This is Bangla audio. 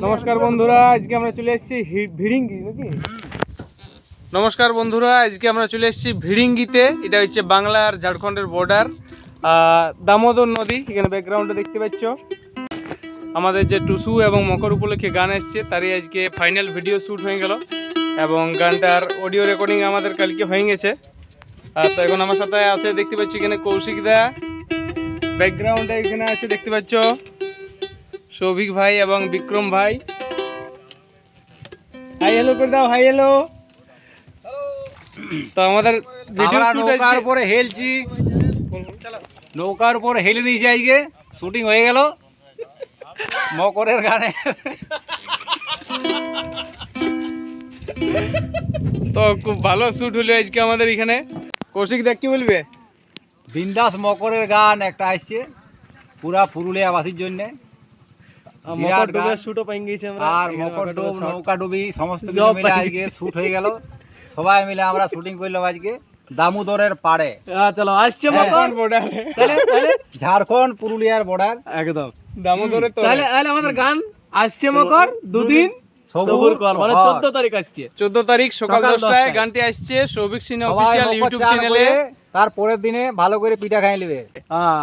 নমস্কার বন্ধুরা, আজকে আমরা চলে এসেছি ভিড়িঙ্গি, নাকি? নমস্কার বন্ধুরা, আজকে আমরা চলে এসেছি ভিড়িঙ্গিতে। এটা হচ্ছে বাংলা আর ঝাড়খণ্ডের বর্ডার দামোদর নদী। এখানে ব্যাকগ্রাউন্ডে দেখতে পাচ্ছ। আমাদের যে টুসু এবং মকর উপলক্ষে গান এসছে, তারই আজকে ফাইনাল ভিডিও শ্যুট হয়ে গেল। এবং গানটার অডিও রেকর্ডিং আমাদের কালকে হয়ে গেছে। আর তো এখন আমার সাথে আছে, দেখতে পাচ্ছি এখানে কৌশিক দা। ব্যাকগ্রাউন্ডে এখানে আছে, দেখতে পাচ্ছ। সৌভিক ভাই এবং বিক্রম ভাই। হাই হ্যালো করে দাও হাই হ্যালো তো আমাদের নৌকার উপরে হেলছি। নৌকার উপর হেলে দিয়েছি আজকে। শুটিং হয়ে গেল। মকরের গানে। তো খুব ভালো শুট হলো আজকে আমাদের এখানে। কৌশিক দেখ কি বলবে? বিন্দাস মকরের গান একটা আসছে। পুরা পুরুলিয়াবাসীর জন্য। বিরাট শুটও পাই গেছি আর মকর ডুব সমস্ত কিছু মিলে আজকে শুট হয়ে গেল। সবাই মিলে আমরা শুটিং করলাম আজকে দামোদরের পাড়ে। চলো আসছে মকর। ঝাড়খণ্ড পুরুলিয়ার বর্ডার একদম। দামোদরে তো তাহলে তাহলে আমাদের গান আসছে মকর। দুদিন সবুর কর মানে হ্যাঁ। চোদ্দ তারিখ আসছে। চোদ্দ তারিখ সকাল। গানটি আসছে সৌভিক সিনহা সবাই ইউটিউব চ্যানেলে তার পরের দিনে ভালো করে পিঠা খাই নেবে। হ্যাঁ